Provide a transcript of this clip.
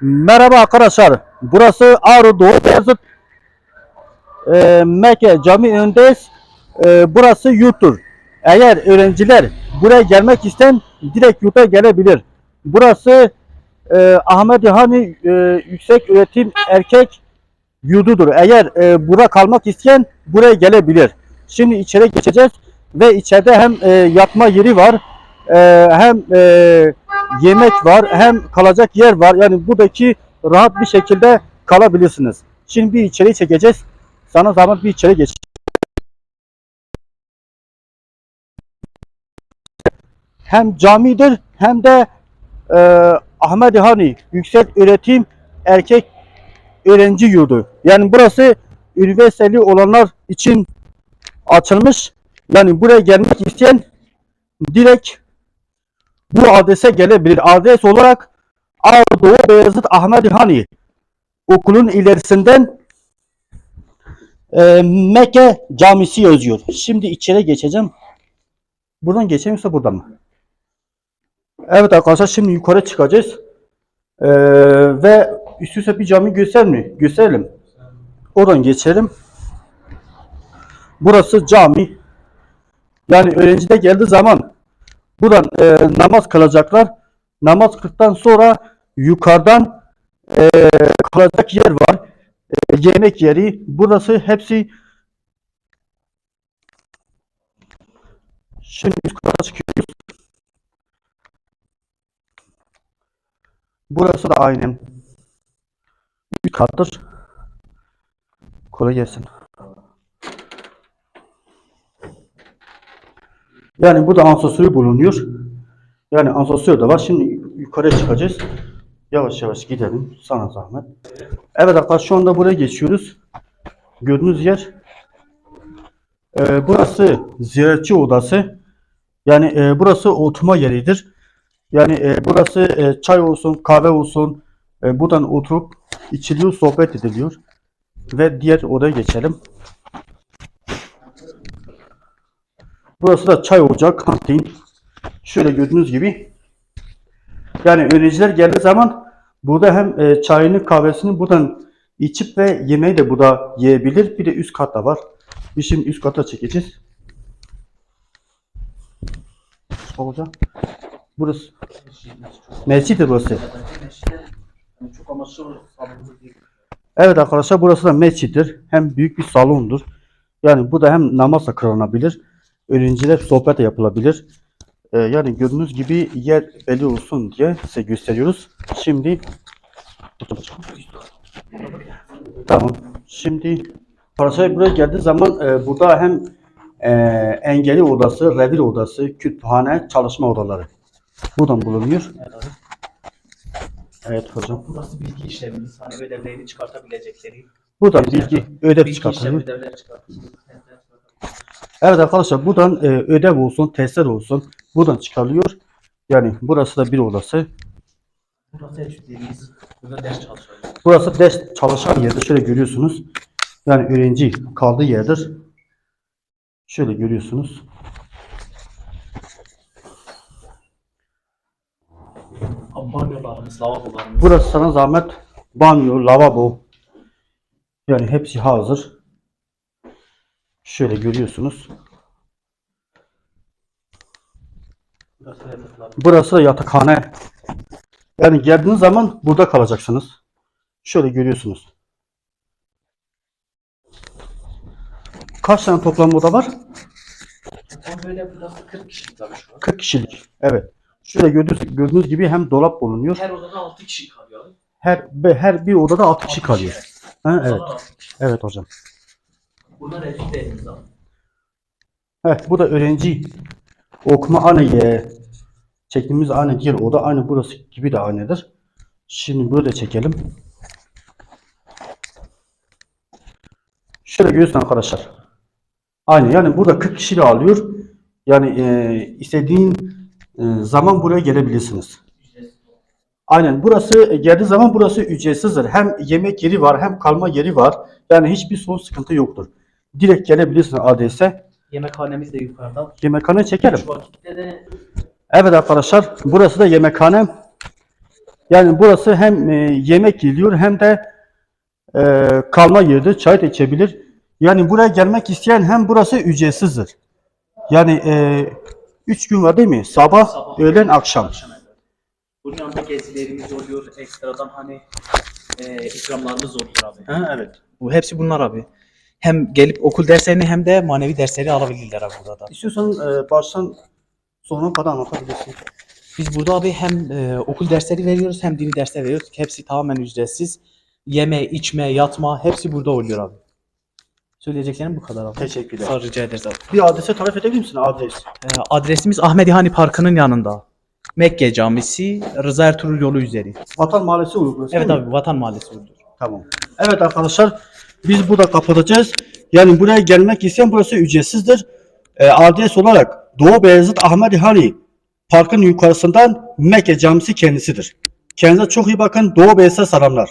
Merhaba arkadaşlar. Burası Ağrı Doğu Beyazıt e, Mekke Cami önündeyiz. E, burası yurttur. Eğer öğrenciler buraya gelmek isteyen direkt yurta gelebilir. Burası e, Ahmet Hani e, Yüksek Öğretim Erkek Yurdudur. Eğer e, burada kalmak isteyen buraya gelebilir. Şimdi içeri geçeceğiz ve içeride hem e, yatma yeri var e, hem e, yemek var hem kalacak yer var. Yani buradaki rahat bir şekilde kalabilirsiniz. Şimdi bir içeri çekeceğiz. Sana zahmet bir içeri geç. Hem camidir hem de e, Ahmet Hani Yüksek Öğretim Erkek Öğrenci Yurdu. Yani burası üniversiteli olanlar için açılmış. Yani buraya gelmek isteyen direkt bu adrese gelebilir. Adres olarak Ağrı Doğu Beyazıt Ahmet Hani okulun ilerisinden e, Mekke Camisi yazıyor. Şimdi içeri geçeceğim. Buradan geçeyim yoksa buradan mı? Evet arkadaşlar şimdi yukarı çıkacağız. E, ve üst üste bir cami göster mi? Gösterelim. Oradan geçelim. Burası cami. Yani öğrenci de geldiği zaman buradan e, namaz kılacaklar. Namaz kıldıktan sonra yukarıdan e, kalacak yer var. E, yemek yeri. Burası hepsi Şimdi üst çıkıyoruz. Burası da aynen bir kattır. Kolay gelsin. Yani burada asansörü bulunuyor. Yani asansör de var. Şimdi yukarı çıkacağız. Yavaş yavaş gidelim. Sana zahmet. Evet arkadaşlar şu anda buraya geçiyoruz. Gördüğünüz yer e, burası ziyaretçi odası. Yani e, burası oturma yeridir. Yani e, burası e, çay olsun, kahve olsun. E, buradan oturup içiliyor, sohbet ediliyor. Ve diğer odaya geçelim. Burası da çay ocağı, kantin. Şöyle gördüğünüz gibi. Yani öğrenciler geldiği zaman burada hem e, çayını, kahvesini buradan içip ve yemeği de burada yiyebilir. Bir de üst katta var. Biz şimdi üst kata çekeceğiz. Hocam. Burası. Mescid burası. Evet arkadaşlar burası da mescittir. Hem büyük bir salondur. Yani bu da hem namazla kılınabilir. Öğrenciler sohbet yapılabilir. Ee, yani gördüğünüz gibi yer belli olsun diye size gösteriyoruz. Şimdi Tamam. Şimdi arkadaşlar buraya geldiği zaman e, burada hem e, engelli odası, revir odası, kütüphane, çalışma odaları buradan bulunuyor. Evet hocam. Burası bilgi işlemimiz. Hani ödevlerini çıkartabilecekleri. Buradan bilgi ödev bilgi çıkartılıyor. işlemi ödevler çıkartılıyor. Evet arkadaşlar buradan e, ödev olsun, testler olsun buradan çıkarılıyor. Yani burası da bir odası. Burası etütlerimiz. Burada ders. Burası ders çalışan yerdir. Şöyle görüyorsunuz. Yani öğrenci kaldığı yerdir. Şöyle görüyorsunuz. Banyolarımız, lavabolarımız. Burası sana zahmet banyo, lavabo. Yani hepsi hazır. Şöyle görüyorsunuz. Burası da yatakhane. Yani geldiğiniz zaman burada kalacaksınız. Şöyle görüyorsunuz. Kaç tane toplam oda var? Ama böyle burası 40 kişi tabii şu an. 40 kişilik. Evet. Şöyle gördüğünüz, gördüğünüz gibi hem dolap bulunuyor. Her odada 6 kişi kalıyor. Her her bir odada 6 kişi kalıyor. Ha, evet. Evet hocam. Bunlar etütlerimiz abi. Evet bu da öğrenci okuma aynı yer. Çektiğimiz aynı yer oda aynı burası gibi de aynıdır. Şimdi böyle çekelim. Şöyle görüyorsun arkadaşlar. Aynı yani burada 40 kişi de alıyor. Yani e, istediğin e, zaman buraya gelebilirsiniz. Aynen burası e, geldiği zaman burası ücretsizdir. Hem yemek yeri var hem kalma yeri var. Yani hiçbir sorun sıkıntı yoktur. Direkt gelebilirsin adrese. Yemekhanemiz de yukarıda. Yemekhane çekelim. Şu vakitte de Evet arkadaşlar burası da yemekhane. Yani burası hem e, yemek yiyiliyor hem de e, kalma yeridir. Çay da içebilir. Yani buraya gelmek isteyen hem burası ücretsizdir. Yani e, üç gün var değil mi? Sabah, Sabah. öğlen, akşam. Bunun yanında gezilerimiz oluyor. Ekstradan hani e, ikramlarımız oluyor abi. Ha, evet. Bu hepsi bunlar abi. Hem gelip okul derslerini hem de manevi dersleri alabilirler abi burada da. İstiyorsan e, baştan sona kadar anlatabilirsin. Biz burada abi hem e, okul dersleri veriyoruz hem dini dersler veriyoruz. Hepsi tamamen ücretsiz. Yeme, içme, yatma hepsi burada oluyor abi. Söyleyeceklerim bu kadar abi. Teşekkürler. Sağ rica ederiz abi. Bir adrese tarif edebilir misin adres? E, adresimiz Ahmet İhani Parkı'nın yanında. Mekke Camisi, Rıza Ertuğrul yolu üzeri. Vatan Mahallesi burası Evet abi Vatan Mahallesi oluyor. Tamam. Evet arkadaşlar biz burada kapatacağız. Yani buraya gelmek isteyen burası ücretsizdir. E, adres olarak Doğu Beyazıt Ahmet Hani Parkın yukarısından Mekke Camisi kendisidir. Kendinize çok iyi bakın. Doğu Beyazıt'a selamlar.